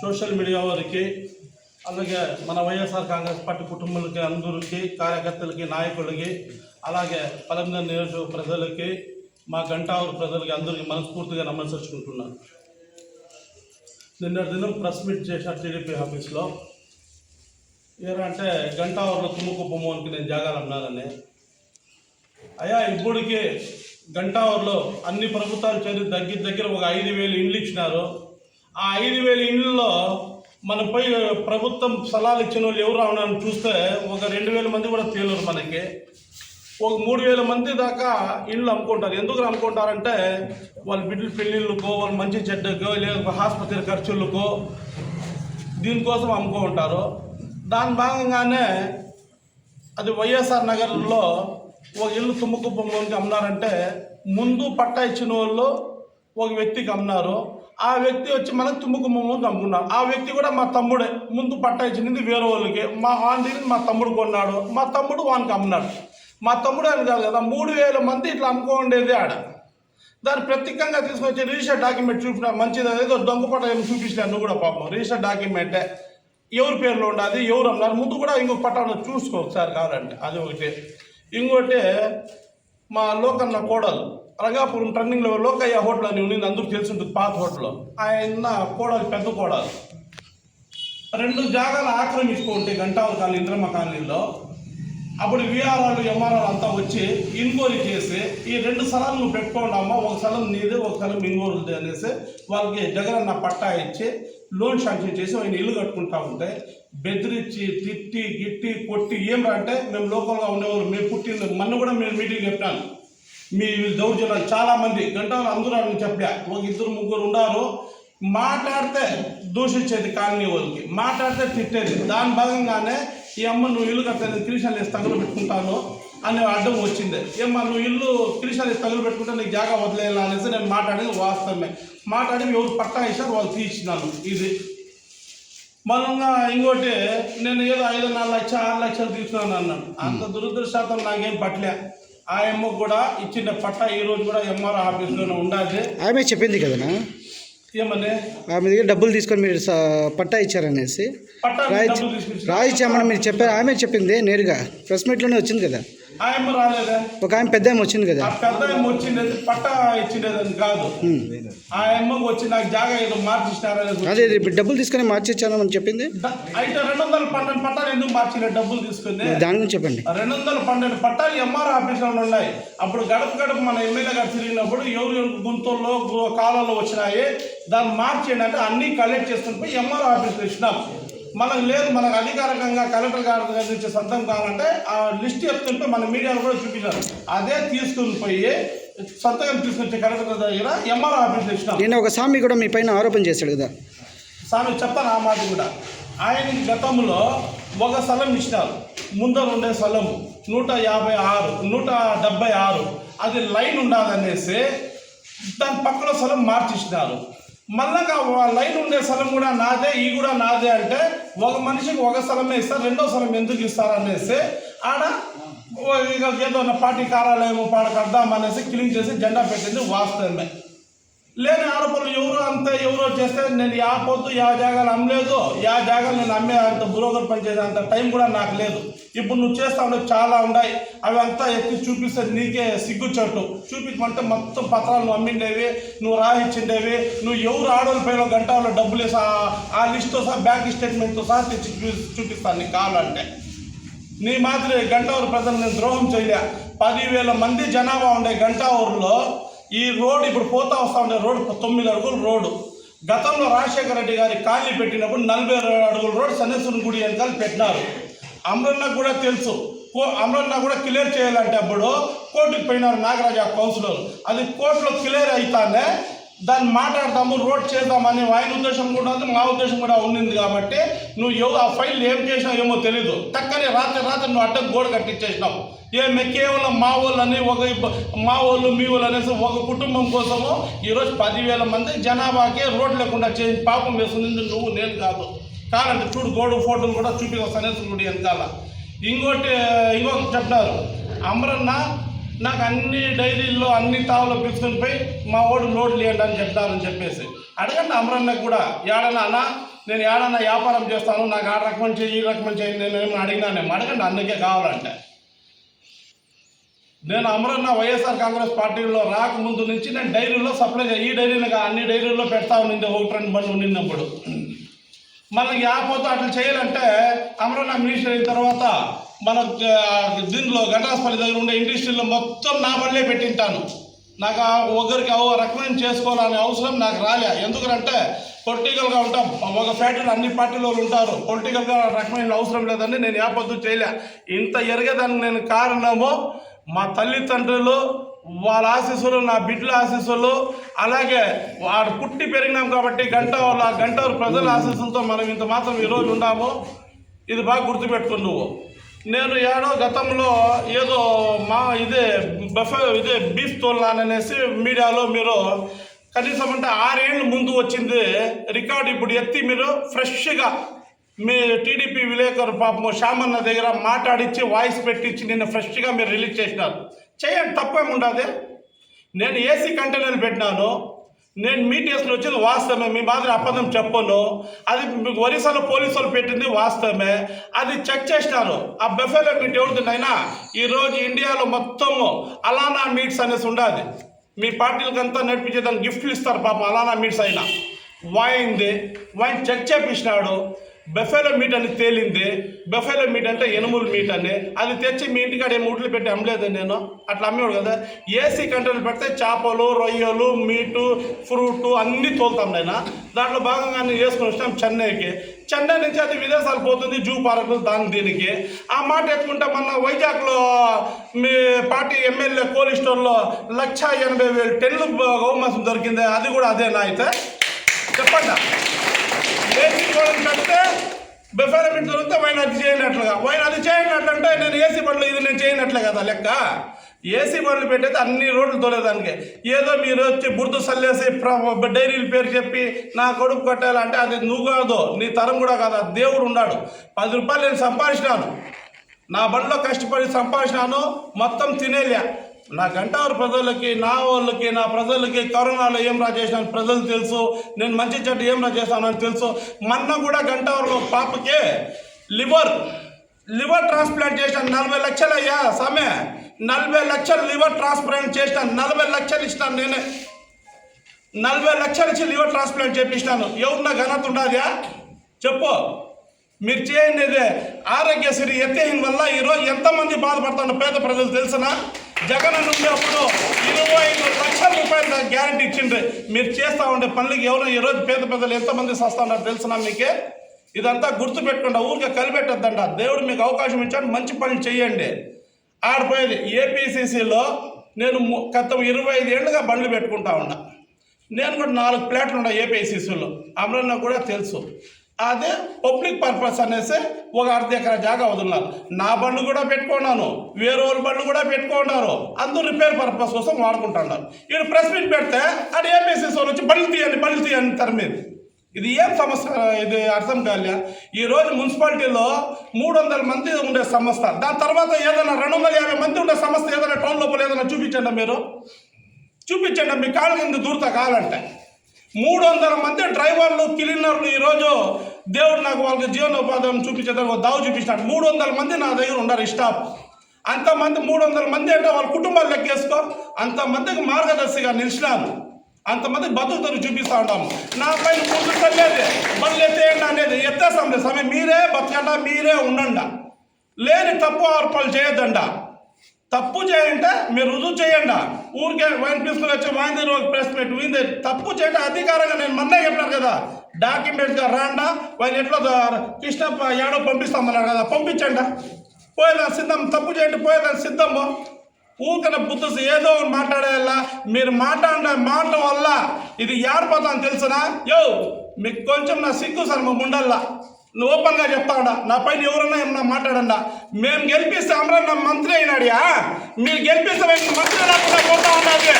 Social media వారికి అలాగే మన వైఎస్ఆర్ కాంగ్రెస్ పార్టీ కుటుంబాలకి అందరికీ కార్యకర్తలకి నాయకులకి అలాగే పలంగా నియోజక ప్రజలకి మా గంటావూరు ప్రజలకి అందరికీ మనస్ఫూర్తిగా నమస్కరించుకుంటున్నాను. నిన్న దినం ప్రెస్ మీట్ చేసిన టీడీపీ ఆఫీస్లో. ఏరంటే గంటావూరులో తుమ్ముకుప్ప మోహన్కి నేను జాగాలన్నానని అయ్యా ఇప్పటికి గంటావూరులో అన్ని ప్రభుత్వాలు చేరి దగ్గర దగ్గర ఒక ఐదు వేలు ఇండ్లు ఇచ్చినారు. ఆ ఐదు వేల ఇండ్లలో మన పోయి ప్రభుత్వం స్థలాలు ఇచ్చిన వాళ్ళు ఎవరు అవునని చూస్తే ఒక రెండు వేల మంది కూడా తేలరు మనకి. ఒక మూడు వేల మంది దాకా ఇండ్లు అమ్ముకుంటారు. ఎందుకు అమ్ముకుంటారంటే వాళ్ళ బిడ్డలు పెళ్ళిళ్ళకో వాళ్ళ మంచి చెడ్డకో లేదా ఆసుపత్రి ఖర్చులకో దీనికోసం అమ్ముకో ఉంటారు. దాని భాగంగానే అది వైఎస్ఆర్ నగర్లో ఒక ఇల్లు తుమ్మకుప్పంలోనికి అమ్మినారంటే ముందు పట్టా ఇచ్చిన వాళ్ళు ఒక వ్యక్తికి అమ్మినారు. ఆ వ్యక్తి వచ్చి మనకు తుమ్మకుప్పంలోకి చంపుకున్నాడు ఆ వ్యక్తి కూడా మా తమ్ముడే. ముందు పట్టా ఇచ్చింది వేరే వాళ్ళకి. మా ఆంటీని మా తమ్ముడు కొన్నాడు. మా తమ్ముడు వానికి అమ్మినాడు. మా తమ్ముడు అని కాదు కదా మూడు వేల మంది ఇట్లా అమ్ముకోండేది ఆడ. దాన్ని ప్రత్యేకంగా తీసుకొచ్చి రిజిస్టర్ డాక్యుమెంట్ చూపిన మంచిది. ఏదో దొంగపట ఏమి చూపించిన నువ్వు కూడా పాపం. రిజిస్టర్ డాక్యుమెంటే. ఎవరి పేర్లో ఉండాలి ఎవరు అన్నారు ముందు కూడా ఇంకొక పట్టాను చూసుకో ఒకసారి కావాలంటే. అది ఒకటి. ఇంకోటి మా లోకన్న కోడలు. రంగాపురం టర్నింగ్లో లోకయ్య హోటల్ అని ఉంది అందరూ తెలిసి ఉంటుంది పాత హోటల్ ఆయన కోడలు పెద్ద కోడలు. రెండు జాగాలు ఆక్రమించుకుంటే గంటావర కాలనీ ఇంద్రమ్మ కాలనీలో. అప్పుడు విఆర్ఆర్లు ఎంఆర్ఆర్ అంతా వచ్చి ఇన్క్వైరీ చేసి ఈ రెండు స్థలాలు నువ్వు పెట్టుకోండి అమ్మ ఒక స్థలం నీదే ఒక స్థలం ఇంగోరుది అనేసి వాళ్ళకి జగనన్న పట్టా ఇచ్చి లోన్ శాంక్షన్ చేసి ఆయన ఇల్లు కట్టుకుంటా ఉంటే బెదిరించి తిట్టి గిట్టి కొట్టి ఏం అంటే మేము లోకల్గా ఉండేవారు మేము పుట్టింది మొన్న కూడా మేము మీటింగ్ చెప్పాను. మీ దౌర్జన్యాలు చాలా మంది గంటలు అందరూ అని చెప్పా ఒక ఇద్దరు ముగ్గురు ఉన్నారు. మాట్లాడితే దూషించేది కాలనీ వాళ్ళకి. మాట్లాడితే తిట్టేది. దాని భాగంగానే ఈ అమ్మ నువ్వు ఇల్లు కట్టేది క్రిషన్లు వేసి తగులు పెట్టుకుంటాను అనే అడ్డం వచ్చింది. ఏమ్మా నువ్వు ఇల్లు క్రిషన్లు వేసి తగులు పెట్టుకుంటే నీకు జాగా వదిలేయాలి అనేసి నేను మాట్లాడేది వాస్తవమే. మాట్లాడి ఎవరు పట్టా ఇచ్చారు వాళ్ళు తీసినాను ఇది మనంగా ఇంకోటి నేను ఏదో ఐదు నాలుగు లక్ష ఆరు లక్షలు తీసుకున్నాను అన్నాను అంత దురదృష్టం నాకేం పట్టలే. ఆ అమ్మకు కూడా ఇచ్చిన పట్టా ఈ రోజు కూడా ఎంఆర్ ఆఫీస్లోనే ఉండాలి. ఆమె చెప్పింది కదనా? ఏమని? ఆమె దగ్గర డబ్బులు తీసుకొని మీరు పట్టా ఇచ్చారనేసి. పట్టా రాయి డబ్బులు తీసుకొచ్చి రాయిచ్చామని మీరు చెప్పారు ఆమె చెప్పింది నేరుగా. ప్రెస్ మీట్లోనే వచ్చింది కదా. ఆ అమ్మ రాలేదే ఒక ఆమె పెద్ద ఆమె వచ్చింది కదా. ఆ పెద్ద అమ్మ వచ్చిండేది పట్టా ఇచ్చిండేదని కాదు. ఆ అమ్మకు వచ్చి నాకు జాగా ఏదో మార్చిస్తారనేసి అదే ఇది డబ్బులు తీసుకొని మార్చిచ్చానని చెప్పింది? ద- అయితే రెండు వందల పన్నెండు పట్టాలు ఎందుకు మార్చిన డబ్బులు తీసుకుంది దాని గురించి చెప్పండి. రెండు వందల పన్నెండు పట్టాలు ఎంఆర్ ఆఫీసులో ఉన్నాయి. అప్పుడు గడప గడప మన ఎమ్మెల్యే గారు తిరిగినప్పుడు ఎవరు ఎవరు గుంతల్లో కాలంలో వచ్చినాయి. దాన్ని మార్చేయండి అంటే అన్నీ కలెక్ట్ చేసుకుని పోయి ఎంఆర్ ఆఫీస్లో ఇచ్చినాం. మనకు లేదు మనకు అధికారికంగా కలెక్టర్ గారి దగ్గర నుంచి సొంతం కావాలంటే ఆ లిస్ట్ ఎత్తుకుంటే మన మీడియాలో కూడా చూపించారు. అదే తీసుకుని పోయి సంతకం తీసుకొచ్చే కలెక్టర్ దగ్గర ఎంఆర్ ఆఫీస్లో ఇచ్చినాం. నేను ఒక స్వామి కూడా మీ పైన ఆరోపణ చేశాడు కదా. స్వామి చెప్తాను ఆ మాట కూడా. ఆయనకి గతంలో ఒక స్థలం ఇచ్చినారు. ముందర ఉండే స్థలము నూట యాభై ఆరు నూట డెబ్బై ఆరు. అది లైన్ ఉండాలనేసి దాని పక్కన స్థలం మార్చిచ్చినారు. మళ్ళా లైన్ ఉండే స్థలం కూడా నాదే ఈ కూడా నాదే అంటే ఒక మనిషికి ఒక స్థలమే ఇస్తారు రెండో స్థలం ఎందుకు ఇస్తారు అనేసి ఆడ ఇక ఏదో పార్టీ కార్యాలయం పాడ కడదామనేసి క్లీన్ చేసి జెండా పెట్టింది వాస్తవమే. ఎవరో చేస్తే నేను యా పొద్దు యా జాగాలు అమ్మలేదు యా జాగాలు నేను అమ్మే అంత బ్రోకర్ పనిచేసే అంత టైం కూడా నాకు లేదు. ఇప్పుడు నువ్వు చేస్తా ఉండే చాలా ఉన్నాయి. అవి అంతా ఎత్తి చూపిస్తే నీకే సిగ్గుచట్టు చూపించమంటే మొత్తం పత్రాలు నువ్వు అమ్మిండేవి నువ్వు రాయిచ్చిండేవి నువ్వు ఎవరు ఆడోళ్ళ పైన గంటలో డబ్బులు సహా ఆ- లిస్ట్తో సహా బ్యాంక్ స్టేట్మెంట్తో సహా తెచ్చి చూపిస్తాను నీకు కావాలంటే. నీ మాదిరి గంటావూరు ప్రజలు నేను ద్రోహం చేయలే. పదివేల మంది జనాభా ఉండే గంటావూరులో ఈ రోడ్ ఇప్పుడు పోతా వస్తా ఉండే రోడ్ తొమ్మిది అడుగులు రోడ్డు గతంలో రాజశేఖర రెడ్డి గారి కాలనీ పెట్టినప్పుడు నలభై అడుగుల రోడ్ సన్నేశ్వరుని గుడి వెనకాల పెట్టినారు. అమరన్న కూడా తెలుసు. కో- అమరన్న కూడా క్లియర్ చేయాలంటే అప్పుడు కోర్టుకు పోయినారు నాగరాజు కౌన్సిలర్. అది కోర్టులో క్లియర్ అయితానే దాన్ని మాట్లాడతాము రోడ్ చేద్దామని ఆయన ఉద్దేశం కూడా ఉంది మా ఉద్దేశం కూడా ఉండింది కాబట్టి నువ్వు ఎవ ఆ ఫైల్ ఏం చేసినావు ఏమో తెలీదు. తక్కనే రాత్రి రాత్రి నువ్వు అడ్డం గోడ కట్టించేసినావు. ఏమి కేవలం మా వాళ్ళని ఒక మా వాళ్ళు మీ వాళ్ళు అనేసి ఒక కుటుంబం కోసము ఈరోజు పదివేల మంది జనాభాకి రోడ్ లేకుండా చేసి పాపం వేస్తుంది నువ్వు నేను కాదు. కాదంటే చూడు గోడు ఫోటోలు కూడా చూపిస్తాను సనేశ్వర గుడి వెనకాల. ఇంకోటి ఇంకొకటి చెప్పినారు. అమరన్న నాకు అన్ని డైరీల్లో అన్ని తావులో పిలుచుకొని పోయి మా ఓడు లోడ్ లేండి అని చెప్తారని చెప్పేసి. అడగండి అమరన్నకు కూడా ఏడన్నా అన్న నేను ఏడన్నా వ్యాపారం చేస్తాను నాకు ఆ రకం చేయి ఈ రకం చేయి నేను ఏమైనా అడిగినానేమో అడగండి అన్నకే కావాలంటే. నేను అమరన్న వైఎస్ఆర్ కాంగ్రెస్ పార్టీలో రాకముందు నుంచి నేను డైరీలో సప్లై ఈ డైరీలుగా అన్ని డైరీల్లో పెడతా ఉన్నింది ఒకటి రెండు బండ్లు ఉండినప్పుడు. మనకి యాపోతే అట్లా చేయాలంటే అమరన్న మినిస్టర్ అయిన తర్వాత మన దీనిలో ఘటాస్పల్లి దగ్గర ఉండే ఇండస్ట్రీలో మొత్తం నా బండ్లే పెట్టింటాను. నాకు ఒకరికి ఓ రకమైన చేసుకోవాలనే అవసరం నాకు రాలే. ఎందుకంటే పొలిటికల్గా ఉంటాం. ఒక ఫ్యాక్టరీలో అన్ని పార్టీలో ఉంటారు. పొలిటికల్గా రకమైన అవసరం లేదని నేను ఏ చేయలే. ఇంత ఎరగదానికి నేను కారణము మా తల్లిదండ్రులు వాళ్ళ ఆశీస్సులు నా బిడ్డల ఆశీస్సులు అలాగే వాడు పుట్టి పెరిగినాం కాబట్టి గంట వాళ్ళ గంట ప్రజల ఆశీస్సులతో మనం ఇంత మాత్రం ఈరోజు ఉన్నాము ఇది బాగా గుర్తుపెట్టుకుని నువ్వు. నేను ఏడో గతంలో ఏదో మా ఇదే బఫే ఇదే బీఫ్ తోలాననేసి మీడియాలో మీరు కనీసం అంటే ఆరేళ్ళు ముందు వచ్చింది రికార్డు ఇప్పుడు ఎత్తి మీరు ఫ్రెష్గా మీ టీడీపీ విలేకరు పాపం శ్యామన్న దగ్గర మాట్లాడించి వాయిస్ పెట్టించి నిన్న ఫ్రెష్గా మీరు రిలీజ్ చేసినారు. చేయండి తప్పేముండదు. నేను ఏసీ కంటైనర్ పెట్టినాను. నేను మీటిఎస్లో వచ్చింది వాస్తవమే. మీ మాదిరి అబద్ధం చెప్పను. అది మీకు ఒరిస్సాలో పోలీసులు పెట్టింది వాస్తవమే. అది చెక్ చేసినారు. ఆ బెఫేలో మీట్ ఎవరిది అయినా ఈరోజు ఇండియాలో మొత్తము అలానా మీట్స్ అనేసి ఉండాలి మీ పార్టీలకంతా నడిపించేదానికి గిఫ్ట్లు ఇస్తారు పాపం అలానా మీట్స్ అయినా. వాయింది వాయిన్ చెక్ చేపించినాడు. బెఫెలో మీట్ అని తేలింది బెఫెలో మీట్ అంటే ఎనుముల మీట్ అని. అది తెచ్చి మీ ఇంటికాడ ఏమి ముట్లు పెట్టి అమ్మలేదు నేను? అట్లా అమ్మేవాడు కదా. ఏసీ కంటైనర్ పెడితే చేపలు రొయ్యలు మీటు ఫ్రూట్ అన్నీ తోలుతాం నేను దాంట్లో భాగంగానే వేసుకుని వచ్చినాం చెన్నైకి. చెన్నై నుంచి అది విదేశాలు పోతుంది జూ పార్క్ దాని దీనికి. ఆ మాట ఎత్తుకుంటే మొన్న వైజాగ్లో మీ పార్టీ ఎమ్మెల్యే కోల్ స్టోర్లో లక్ష ఎనభై వేలు టెన్లు గౌమాసం దొరికింది. అది కూడా అదేనా అయితే. చెప్పండి. కావాలని గోడలు కడితే బెఫెరమెంట్ దొరికితే వైన్ అది చేయనట్లుగా వైన్ అది చేయనట్లు అంటే నేను ఏసీ బండ్లు ఇది నేను చేయనట్లే కదా లెక్క? ఏసీ బండ్లు పెట్టేది అన్ని రోడ్లు తోలేదానికి. ఏదో మీరు వచ్చి బుర్దు సల్లేసి ప్ర- డైరీల పేరు చెప్పి నా కొడుకు కట్టాలంటే అది నువ్వు కాదు నీ తరం కూడా కాదు దేవుడు ఉన్నాడు. పది రూపాయలు నేను సంపాదించినాను. నా బండిలో కష్టపడి సంపాదించినాను మొత్తం తినేలే. నా గంటారు ప్రజలకి నా వాళ్ళకి నా ప్రజలకి కరోనాలో ఏం రా చేసినాను ప్రజలు తెలుసు. నేను మంచి చెడ్డ ఏం రా చేస్తానని తెలుసు. మొన్న కూడా గంటారులో పాపకే లివర్ లివర్ ట్రాన్స్ప్లాంట్ చేసినాను నలభై లక్షలు అయ్యా సమే. నలభై లక్షలు లివర్ ట్రాన్స్ప్లాంట్ చేసినాను నలభై లక్షలు ఇచ్చినాను నేనే. నలభై లక్షలు ఇచ్చి లివర్ ట్రాన్స్ప్లాంట్ చేపించినాను. ఎవరు నా ఘనత చెప్పు. మీరు చేయండి ఇదే ఆరోగ్యశ్రీ ఎత్తేయడం వల్ల ఈరోజు ఎంతమంది బాధపడుతున్న పేద ప్రజలు తెలిసిన? జగన్ అన్న ఉండేప్పుడు ఇరవై ఐదు లక్షల రూపాయలు గ్యారంటీ ఇచ్చిండ్రు. మీరు చేస్తా ఉండే పనులకి ఎవరు ఈరోజు పేద ప్రజలు ఎంతమంది సస్తా ఉన్నారు తెలిసిన మీకే? ఇదంతా గుర్తుపెట్టుకుండా ఊరికే కలిపెట్టద్దంట. దేవుడు మీకు అవకాశం ఇచ్చాడు మంచి పనులు చేయండి. ఆడిపోయేది ఏపీసీసీలో నేను ము- ఇరవై ఐదు ఏళ్ళుగా బండ్లు పెట్టుకుంటా ఉన్నా. నేను కూడా నాలుగు ప్లాట్లు ఉన్నా ఏపీసీసీలో. అమరన్న కూడా తెలుసు. అదే పబ్లిక్ పర్పస్ అనేసి ఒక అర్ధ ఎకరా జాగా వదులున్నారు. నా బండ్లు కూడా పెట్టుకున్నాను వేరే వాళ్ళ బండ్లు కూడా పెట్టుకున్నారు. అందరూ రిపేర్ పర్పస్ కోసం వాడుకుంటున్నారు. ఇక్కడ ప్రెస్ మీట్ పెడితే అది ఏపీసీసీ వాళ్ళు వచ్చి బండ్లు తీయండి బండ్లు తీయండి తరమేది ఇది ఏం సమస్య? ఇది అర్థం కాలే. ఈ రోజు మున్సిపాలిటీలో మూడు వందల మంది ఉండే సంస్థ. దాని తర్వాత ఏదైనా రెండు వందల యాభై మంది ఉండే సంస్థ ఏదైనా టౌన్ లోపల ఏదైనా చూపించండి మీరు. చూపించండి మీ కాళ్ళ కింద దూరత కావాలంటే మూడు వందల మంది డ్రైవర్లు క్లీనర్లు ఈరోజు దేవుడు నాకు వాళ్ళకి జీవనోపాధం చూపించేదానికి ఒక దావు చూపించినాడు. మూడు వందల మంది నా దగ్గర ఉన్నారు స్టాఫ్. అంతమంది మూడు వందల మంది అంటే వాళ్ళ కుటుంబాలు లెక్కేసుకో. అంతమందికి మార్గదర్శిగా నిలిచినాను అంతమంది బతుకుతారు చూపిస్తా ఉంటాము నా పైన ముందు తల్లేది. మళ్ళీ ఎత్తేయండి అనేది ఎత్తేస్తాం సమయం మీరే బతకండా మీరే ఉండండి. లేని తప్పు ఆర్పాలు చేయొద్దండ. తప్పు చేయంటే మీరు రుజువు చేయండి. ఊరికే వైన్ తీసుకుని వచ్చి వైన్ దగ్గర ఒక ప్రెస్ మీట్ వీంది తప్పు చేయండి అధికారంగా నేను మొన్నే చెప్పాను కదా. డాక్యుమెంట్స్గా రాండా వాళ్ళు ఎట్లా ద- కృష్ణప్ప ఏడో పంపిస్తామన్నారు కదా పంపించండి. పోయేదాన్ని సిద్ధం? తప్పు చేయండి పోయేదాన్ని సిద్ధము ఊరికన బుద్ధి ఏదో ఒకటి మాట్లాడేలా. మీరు మాట్లాడిన మాటల వల్ల ఇది ఏడిపోతాను తెలుసునా యో మీకు కొంచెం నా సిగ్గు సార్ మా ముండల్లా నువ్వు ఓపెన్గా చెప్తా నా పైన ఎవరన్నా ఏమన్నా మాట్లాడండా. మేము గెలిపిస్తే అమరన్న మంత్రి అయినాడియా మీరు గెలిపిస్తే మంత్రి రాకుండా పోతా ఉన్నది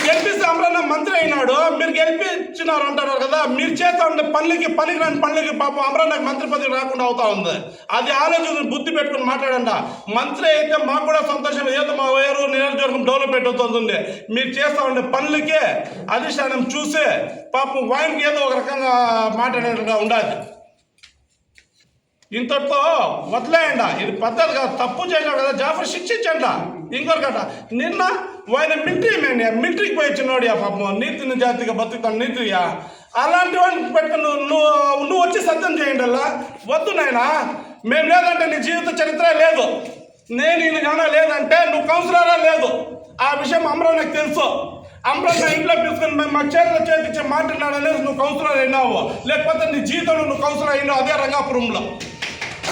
మేము గెలిపిస్తే మంత్రి అయినాడు. మీరు గెలిపించినారు అంటారు కదా. మీరు చేస్తా ఉండే పనులకి పనికి రాని పనులకి పాపం అమరన్నకు మంత్రి పదవి రాకుండా అవుతా ఉంది. అది ఆలోచన బుద్ధి పెట్టుకుని మాట్లాడంట మంత్రి అయితే మాకు కూడా సంతోషం. ఏదో మా వేరు నియోజకవర్గం డెవలప్మెంట్ అవుతుంది. మీరు చేస్తా ఉండే పనులకే అధిష్టానం చూసే పాపం వాయిన్కి ఏదో ఒక రకంగా మాట్లాడేట్టుగా ఉండాలి. ఇంతటితో వదిలేయండి ఇది పద్ధతి కాదు తప్పు చేసినాడు కదా. జాఫర్ శిక్షించండి? ఇంకొకట నిన్న ఆయన మిలిటరీ మ్యాన్ మిలిటరీకి పోయి చిన్నోడు పాపం. నీతి జాతిగా బతుకుతాను నీతియా అలాంటి వాడిని పెట్టుకుని నువ్వు నువ్వు వచ్చి సత్యం చేయండి అలా వద్దు నాయనా. మేము లేదంటే నీ జీవిత చరిత్ర లేదు. నేను ఈయన కానీ లేదంటే నువ్వు కౌన్సిలరా లేదు. ఆ విషయం అమరా నాకు తెలుసు. అమరా నా ఇంట్లో పిలుచుకొని మేము మా చేతిలో చేతిచ్చి మాట్లాడాలనేది నువ్వు కౌన్సిలర్ అయినావు. లేకపోతే నీ జీవితంలో నువ్వు కౌన్సిలర్ అయినావు అదే రంగాపురంలో.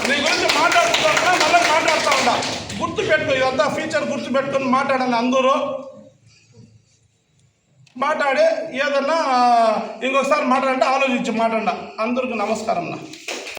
నీ గురించి మాట్లాడుతున్నా మళ్ళీ మాట్లాడుతూ ఉండా గుర్తు పెట్టుకో ఇదంతా ఫీచర్ గుర్తు పెట్టుకొని మాట్లాడండి అందరూ. మాట్లాడి ఏదన్నా ఇంకొకసారి మాట్లాడంటే ఆలోచించి మాట్లాడ అందరికి నమస్కారం నా